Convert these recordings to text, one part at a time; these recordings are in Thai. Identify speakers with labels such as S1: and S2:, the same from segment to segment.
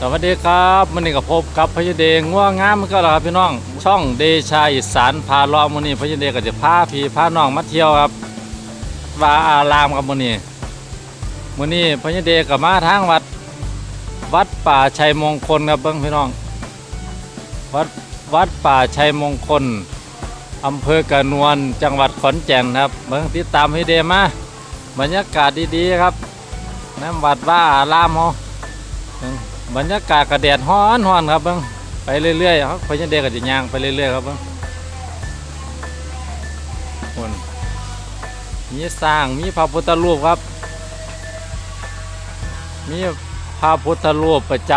S1: สวัสดีครับมันนี้ก็พบกับพญเดงง่วงงามมันก็แล้วครับพี่น้อง ช่องเดชาอีสานพาเลามื้อนี้พญเดก็จะพาพี่พาน้องมาเที่ยวครับว่าอารามครับมื้อนี้มื้อนี้พญเดก็มาทางวัด วัดป่าชัยมงคลครับเบิ่งพี่น้อง วัดวัดป่าชัยมงคลอำเภอกระนวลจังหวัดขอนแก่นครับเบิ่งติดตามพญเดมาบรรยากาศดีๆครับน้ำวัดว่าอารามเฮา บรรยากาศกระแดดฮ้อนฮ้อนครับเบิ้งไปเรื่อยๆครับพญาเดชก็จะยางไปเรื่อยๆครับเบิ้งคนมีสร้างมีพระพุทธรูปครับ มีพระพุทธรูปประจ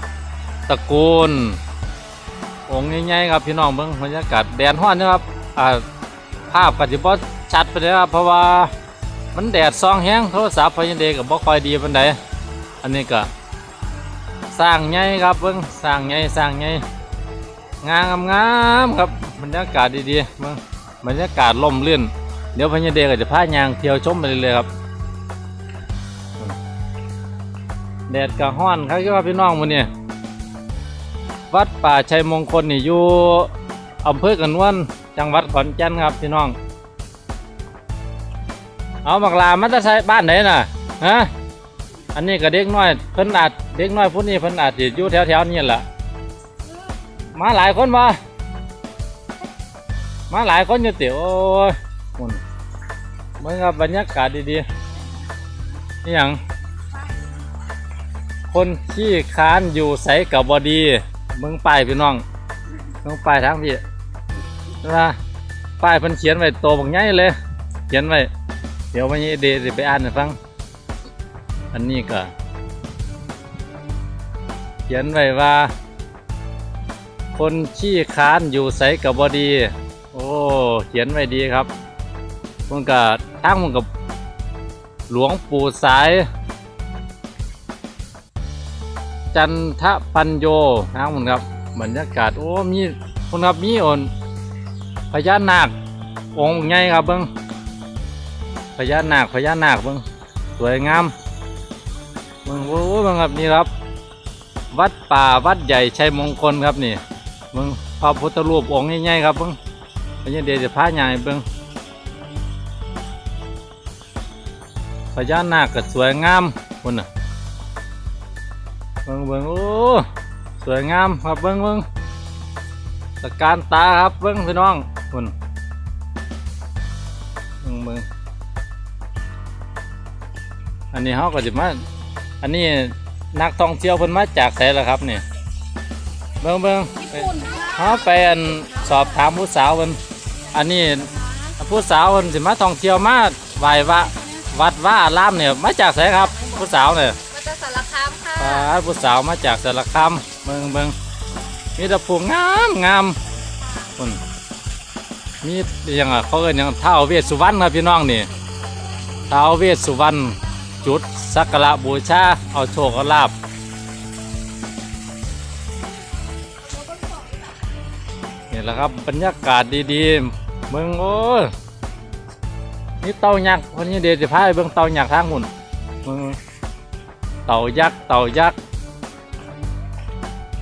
S1: ำตระกูล องค์ใหญ่ๆครับพี่น้องเบิ้งบรรยากาศแดดฮ้อนนะครับอ่าภาพก็จะบ่ชัดไปเลยครับเพราะว่ามันแดดซองแห้งโทรศัพท์พญาเดชก็บ่ค่อยดีปานใดอันนี้ก็ สร้างไงครับเพิ่งสร้างไงสร้างไงงามงามครับบรรยากาศดีๆเบิ่งบรรยากาศลมเลื่นเดี๋ยวพญาเดชก็จะพายางเที่ยวชมไปเรื่อยๆครับแดดกะห้อนครับพี่น้องวันนี้วัดป่าชัยมงคลนี่อยู่อำเภอกระนวนจังหวัดขอนแก่นครับพี่น้อง เอาบักลามันจะใช้บ้านไหนน่ะฮะ อันนี้ก็เด็กน้อยเพิ่นอาจเด็กน้อยผู้นี้เพิ่นอาจจะอยู่แถวๆนี้แหละมาหลายคนมามาหลายคนอยู่เตี๋ยวมุ่นเมื่ครับบรรยากาศดีๆนี่หยังคนขี้ค้านอยู่ใสกับบอดีมืองป้ายพี่น้องมืองป้ายทางพี่นะป้ายเพิ่นเขียนไว้โตบักใหญ่เลย เขียนไว้เดี๋ยววันนี้เดยวไปอ่านให้ฟัง อันนี้ก็เขียนไว้ว่า คนขี้ค้านอยู่ใสกับบอดี โอ้ เขียนไว้ดีครับมันก็ทั้งมันกับหลวงปู่สาย จันทปัญโยทั้งมันครับบรรยากาศโอ้มีคนครับมีอ่อนพญานาคองค์ใหญ่ครับเบิ้งพญานาคพญานาคเบิ้งสวยงาม มึงโอ้มึงครับนี่ครับ วัดป่าวัดใหญ่ชัยมงคลครับนี่มึงพระพุทธรูปองค์ใหญ่ๆครับมึงพญาเดชจะพาใหญ่เบิ้งพญานาคก็สวยงามคุณน่ะเบิ้งเบิ้งโอ้สวยงามครับเบิ้งเบิ้งตะการตาครับเบิ้งพี่น้องคุณเบิ้งเบิ้งอันนี้เขาก็จะมา อันนี้นักท่องเที่ยวเพิ่นมาจากไสล่ะครับเนี่ยเบิ่งเบิ่ง
S2: ญี่ปุ่นค่ะ
S1: เฮาไปอันสอบถามผู้สาวเพิ่นอันนี้ผู้สาวเพิ่นสิมาท่องเที่ยวมาไหว้ว่าวัดว่าอารามเนี่ยมาจากไสครับ ผู้สาวเนี่ย
S2: มาจากสารคามค่ะ
S1: อ่าผู้สาวมาจากสารคามเบิ่งเบิ่งมีแต่ผู้งามงามเพิ่นมีอหยังอะเขาเอิ้นหยังท้าวเวสสุวรรณครับพี่น้องนี่ท้าวเวสสุวรรณ จุดสักการะบูชาเอาโชคเอาลาบนี่แหละครับบรรยากาศดีๆเมืองโอ้ยนี่เต่ายักษ์วันนี้เดี๋ยวจะพาไปเบิ่งเต่ายักษ์ทางหุ่นเมืองเต่ายักษ์เต่ายักษ์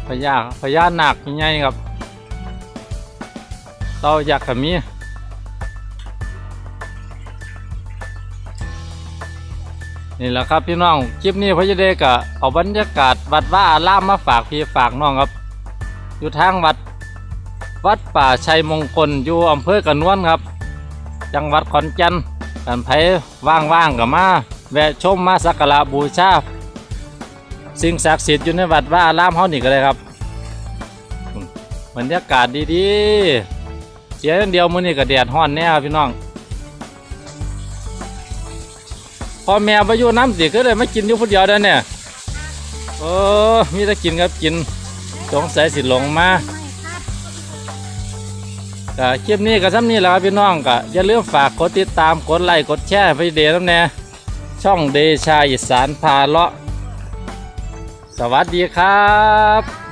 S1: พญาพญานาคใหญ่ๆครับ เต่ายักษ์ก็มีนี่ นี่แหละครับพี่น้องคลิปนี้พระเจเดกะเอาบรรยากาศวัดว่าอารามมาฝากพี่ฝากน้องครับ อยู่ทางวัดวัดป่าชัยมงคลอยู่อำเภอกระนวนครับ จังหวัดขอนแก่นกันไผว่างๆกับมาแวะชมมาสักการะบูชาสิ่งศักดิ์สิทธิ์อยู่ในวัดว่าอารามเฮานี่ก็เลยครับบรรยากาศดีๆ เสียอย่างเดียวมื้อนี้ก็แดดร้อนแน่พี่น้อง พ่อแม่ไปอยู่น้ำสิก็เลยไมากินอยู่คนเดียวเด้อเนี่ยโอ้มีแต่กินครับกินสงสัยสิหลงมาก็คลิปนี้ก็ซ้ำนี้แหละครับพี่น้องก็อย่าลืมฝากกดติดตามกดไลค์กดแชร์ไปเดน้ำแน่ช่องเดชาอีสานพาเลาะ สวัสดีครับ